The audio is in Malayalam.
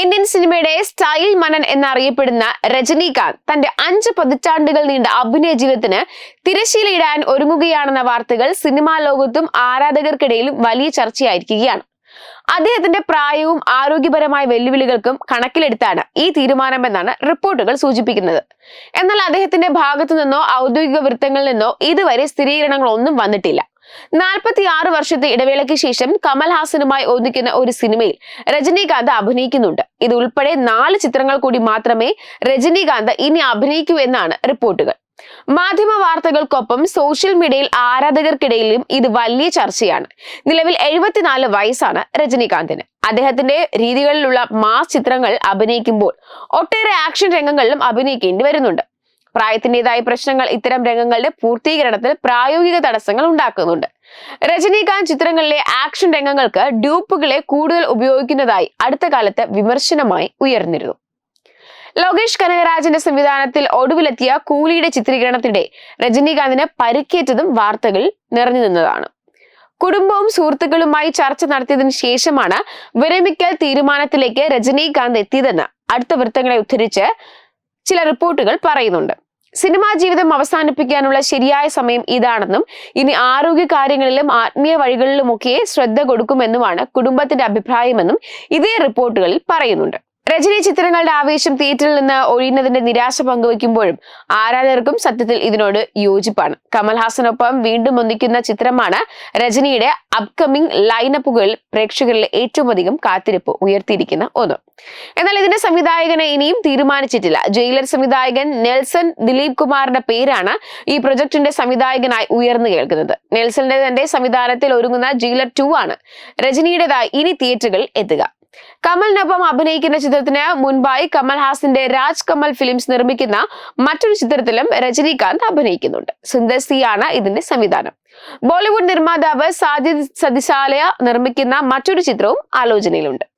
ഇന്ത്യൻ സിനിമയുടെ സ്റ്റൈൽ മനൻ എന്നറിയപ്പെടുന്ന രജനീകാന്ത് തന്റെ അഞ്ച് പതിറ്റാണ്ടുകൾ നീണ്ട അഭിനയ ജീവിതത്തിന് തിരശീലയിടാൻ ഒരുങ്ങുകയാണെന്ന വാർത്തകൾ സിനിമാ ലോകത്തും ആരാധകർക്കിടയിലും വലിയ ചർച്ചയായിരിക്കുകയാണ്. അദ്ദേഹത്തിന്റെ പ്രായവും ആരോഗ്യപരമായ വെല്ലുവിളികൾക്കും കണക്കിലെടുത്താണ് ഈ തീരുമാനമെന്നാണ് റിപ്പോർട്ടുകൾ സൂചിപ്പിക്കുന്നത്. എന്നാൽ അദ്ദേഹത്തിന്റെ ഭാഗത്തു നിന്നോ ഔദ്യോഗിക വൃത്തങ്ങളിൽ നിന്നോ ഇതുവരെ സ്ഥിരീകരണങ്ങളൊന്നും വന്നിട്ടില്ല. നാൽപ്പത്തി ആറ് വർഷത്തെ ഇടവേളയ്ക്ക് ശേഷം കമൽഹാസനുമായി ഒന്നിക്കുന്ന ഒരു സിനിമയിൽ രജനീകാന്ത് അഭിനയിക്കുന്നുണ്ട്. ഇത് ഉൾപ്പെടെ നാല് ചിത്രങ്ങൾ കൂടി മാത്രമേ രജനീകാന്ത് ഇനി അഭിനയിക്കൂ എന്നാണ് റിപ്പോർട്ടുകൾ. മാധ്യമ വാർത്തകൾക്കൊപ്പം സോഷ്യൽ മീഡിയയിൽ ആരാധകർക്കിടയിലും ഇത് വലിയ ചർച്ചയാണ്. നിലവിൽ എഴുപത്തിനാല് വയസ്സാണ് രജനീകാന്തിന്. അദ്ദേഹത്തിന്റെ രീതികളിലുള്ള മാസ് ചിത്രങ്ങൾ അഭിനയിക്കുമ്പോൾ ഒട്ടേറെ ആക്ഷൻ രംഗങ്ങളിലും അഭിനയിക്കേണ്ടി വരുന്നുണ്ട്. പ്രായത്തിന്റെതായ പ്രശ്നങ്ങൾ ഇത്തരം രംഗങ്ങളുടെ പൂർത്തീകരണത്തിൽ പ്രായോഗിക തടസ്സങ്ങൾ ഉണ്ടാക്കുന്നുണ്ട്. രജനീകാന്ത് ചിത്രങ്ങളിലെ ആക്ഷൻ രംഗങ്ങൾക്ക് ഡ്യൂപ്പുകളെ കൂടുതൽ ഉപയോഗിക്കുന്നതായി അടുത്ത കാലത്ത് വിമർശനമായി ഉയർന്നിരുന്നു. ലോകേഷ് കനകരാജന്റെ സംവിധാനത്തിൽ ഒടുവിലെത്തിയ കൂലിയുടെ ചിത്രീകരണത്തിനിടെ രജനീകാന്തിന് പരിക്കേറ്റതും വാർത്തകൾ നിറഞ്ഞു നിന്നതാണ്. കുടുംബവും സുഹൃത്തുക്കളുമായി ചർച്ച നടത്തിയതിനു ശേഷമാണ് വിരമിക്കൽ തീരുമാനത്തിലേക്ക് രജനീകാന്ത് എത്തിയതെന്ന് അടുത്ത വൃത്തങ്ങളെ ഉദ്ധരിച്ച് ചില റിപ്പോർട്ടുകൾ പറയുന്നുണ്ട്. സിനിമാ ജീവിതം അവസാനിപ്പിക്കാനുള്ള ശരിയായ സമയം ഇതാണെന്നും ഇനി ആരോഗ്യ കാര്യങ്ങളിലും ആത്മീയ വഴികളിലുമൊക്കെ ശ്രദ്ധ കൊടുക്കുമെന്നുമാണ് കുടുംബത്തിന്റെ അഭിപ്രായമെന്നും ഇതേ റിപ്പോർട്ടുകളിൽ പറയുന്നുണ്ട്. രജനി ചിത്രങ്ങളുടെ ആവേശം തിയേറ്ററിൽ നിന്ന് ഒഴിയുന്നതിന്റെ നിരാശ പങ്കുവയ്ക്കുമ്പോഴും ആരാധകർക്കും സത്യത്തിൽ ഇതിനോട് യോജിപ്പാണ്. കമൽഹാസനൊപ്പം വീണ്ടും ഒന്നിക്കുന്ന ചിത്രമാണ് രജനിയുടെ അപ്കമിംഗ് ലൈനപ്പുകളിൽ പ്രേക്ഷകരിൽ ഏറ്റവും അധികം കാത്തിരിപ്പ് ഉയർത്തിയിരിക്കുന്ന ഒന്ന്. എന്നാൽ ഇതിന്റെ സംവിധായകനെ ഇനിയും തീരുമാനിച്ചിട്ടില്ല. ജയിലർ സംവിധായകൻ നെൽസൺ ദിലീപ് കുമാറിന്റെ പേരാണ് ഈ പ്രൊജക്ടിന്റെ സംവിധായകനായി ഉയർന്നു കേൾക്കുന്നത്. നെൽസന്റെ തന്റെ സംവിധാനത്തിൽ ഒരുങ്ങുന്ന ജയിലർ ടു ആണ്. രജനിയുടേതായി ഇനി തിയേറ്ററുകളിൽ എത്തുക. കമലിനൊപ്പം അഭിനയിക്കുന്ന ചിത്രത്തിന് മുൻപായി കമൽഹാസിന്റെ രാജ് കമൽ ഫിലിംസ് നിർമ്മിക്കുന്ന മറ്റൊരു ചിത്രത്തിലും രജനീകാന്ത് അഭിനയിക്കുന്നുണ്ട്. സുന്ദർ സി ആണ് ഇതിന്റെ സംവിധാനം. ബോളിവുഡ് നിർമ്മാതാവ് സാജിദ് സതിശാലയ നിർമ്മിക്കുന്ന മറ്റൊരു ചിത്രവും ആലോചനയിലുണ്ട്.